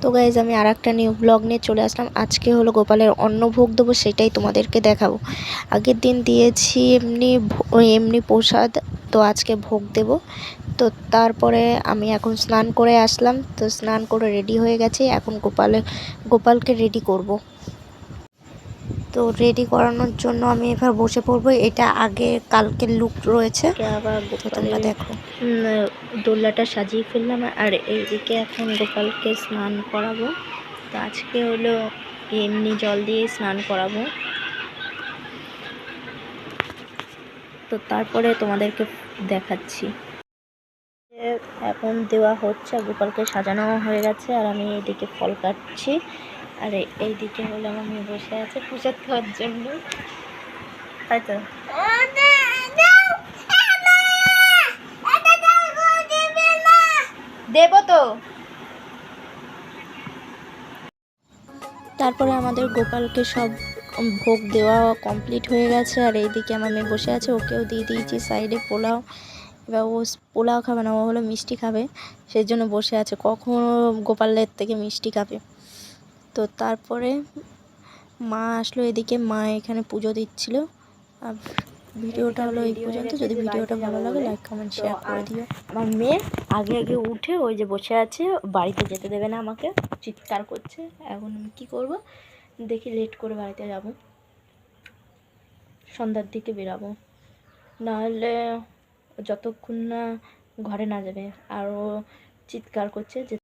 তো গাইজ আমি আর একটা নিউ ব্লগ নিয়ে চলে আসলাম। আজকে হলো গোপালের অন্ন ভোগ দেবো, সেটাই তোমাদেরকে দেখাবো। আগের দিন দিয়েছি এমনি এমনি প্রসাদ, তো আজকে ভোগ দেব। তো তারপরে আমি এখন স্নান করে আসলাম, তো স্নান করে রেডি হয়ে গেছে। এখন গোপালে গোপালকে রেডি করব। তো রেডি করানোর জন্য আমি এবার বসে পড়ব। এটা আগে কালকের লুক রয়েছে। আবার তোমরা দেখো। উম, দোলনাটা সাজিয়ে ফেললাম। আর এইদিকে এখন গোপালকে স্নান করাবো। তো আজকে হলো এমনি জল দিয়ে স্নান করাবো। তো তারপরে তোমাদেরকে দেখাচ্ছি। এখন দেওয়া হচ্ছে, গোপালকে সাজানো হয়ে গেছে, আর আমি এইদিকে ফল কাটছি। আর এই- এইদিকে হলো আমার মেয়ে বসে আছে প্রসাদ খাওয়ার জন্য। তাই তো? দেবো তো? তারপরে আমাদের গোপালকে সব ভোগ দেওয়া কমপ্লিট হয়ে গেছে, আর এইদিকে আমার মেয়ে বসে আছে, ওকেও দিয়ে দিয়েছি সাইডে পোলাও। এবার ও পোলাও খাবে না, ও হলো মিষ্টি খাবে। সেই জন্য বসে আছে। কখনো গোপালের থেকে মিষ্টি খাবে। তো তারপরে মা আসলো এদিকে। মা এখানে পুজো দিচ্ছিল। আর ভিডিওটা হলো এই পর্যন্ত। যদি ভিডিওটা ভালো লাগে লাইক কমেন্ট শেয়ার করে দিও। আমার মেয়ে আগে আগে উঠে ওই যে বসে আছে, বাড়িতে যেতে দেবে না আমাকে। চিৎকার করছে। এখন আমি কী করব? দেখি লেট করে বাড়িতে যাব। সন্ধ্যার দিকে বেরাবো। নাহলে যতক্ষণ না ঘরে না যাবে আরও চিৎকার করছে যে